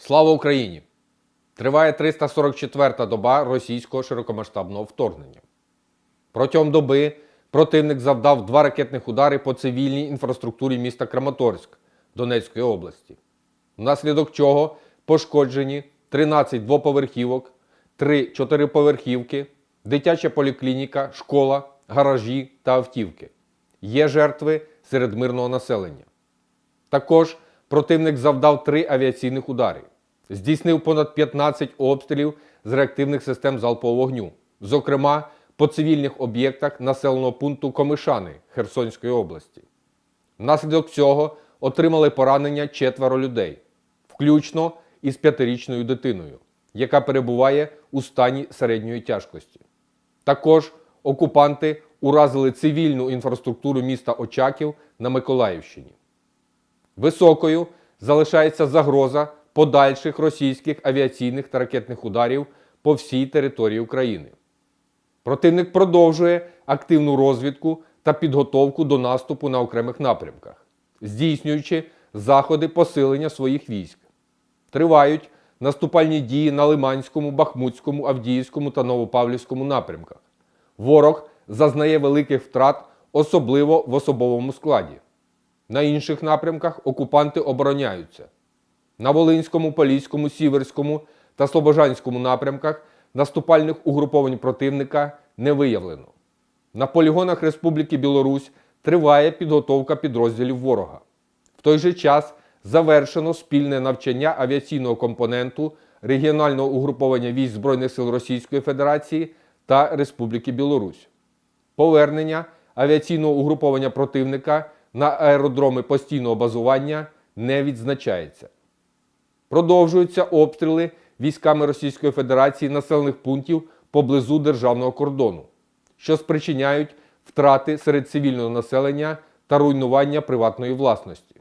Слава Україні! Триває 344-та доба російського широкомасштабного вторгнення. Протягом доби противник завдав два ракетних удари по цивільній інфраструктурі міста Краматорськ Донецької області, внаслідок чого пошкоджені 13 двоповерхівок, 3 чотириповерхівки, дитяча поліклініка, школа, гаражі та автівки. Є жертви серед мирного населення. Також противник завдав три авіаційних удари, здійснив понад 15 обстрілів з реактивних систем залпового вогню, зокрема по цивільних об'єктах населеного пункту Комишани Херсонської області. Внаслідок цього отримали поранення четверо людей, включно із п'ятирічною дитиною, яка перебуває у стані середньої тяжкості. Також окупанти уразили цивільну інфраструктуру міста Очаків на Миколаївщині. Високою залишається загроза подальших російських авіаційних та ракетних ударів по всій території України. Противник продовжує активну розвідку та підготовку до наступу на окремих напрямках, здійснюючи заходи посилення своїх військ. Тривають наступальні дії на Лиманському, Бахмутському, Авдіївському та Новопавлівському напрямках. Ворог зазнає великих втрат, особливо в особовому складі. На інших напрямках окупанти обороняються. На Волинському, Поліському, Сіверському та Слобожанському напрямках наступальних угруповань противника не виявлено. На полігонах Республіки Білорусь триває підготовка підрозділів ворога. В той же час завершено спільне навчання авіаційного компоненту регіонального угруповання військ Збройних сил Російської Федерації та Республіки Білорусь повернення авіаційного угруповання противника на аеродроми постійного базування не відзначається. Продовжуються обстріли військами Російської Федерації населених пунктів поблизу державного кордону, що спричиняють втрати серед цивільного населення та руйнування приватної власності.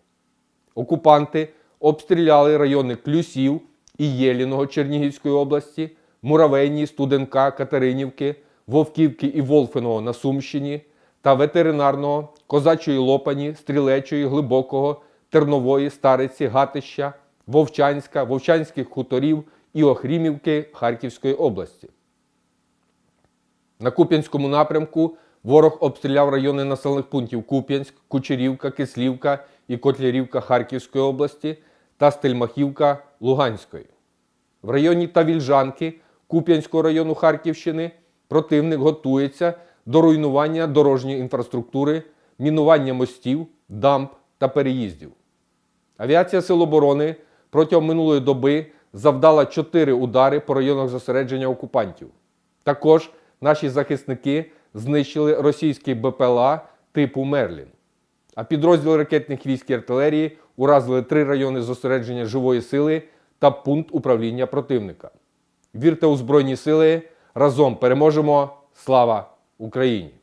Окупанти обстріляли райони Клюсів і Єліного Чернігівської області, Муравейні, Студенка, Катеринівки, Вовківки і Волфиного на Сумщині та ветеринарного, Козачої Лопані, Стрілечої, Глибокого, Тернової, Стариці, Гатища, Вовчанська, Вовчанських хуторів і Охрімівки Харківської області. На Куп'янському напрямку ворог обстріляв райони населених пунктів Куп'янськ, Кучерівка, Кислівка і Котлярівка Харківської області та Стельмахівка Луганської. В районі Тавільжанки Куп'янського району Харківщини противник готується до руйнування дорожньої інфраструктури, мінування мостів, дамб та переїздів. Авіація Сил оборони протягом минулої доби завдала 4 удари по районах зосередження окупантів. Також наші захисники знищили російський БПЛА типу Мерлін. А підрозділи ракетних військ і артилерії уразили три райони зосередження живої сили та пункт управління противника. Вірте у Збройні сили! Разом переможемо! Слава Україні!